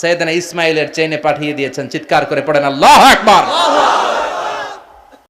সৈয়দনা ইসমাইলের চেনে পাঠিয়ে দিয়েছেন। চিৎকার করে পড়েন আল্লাহ আকবার!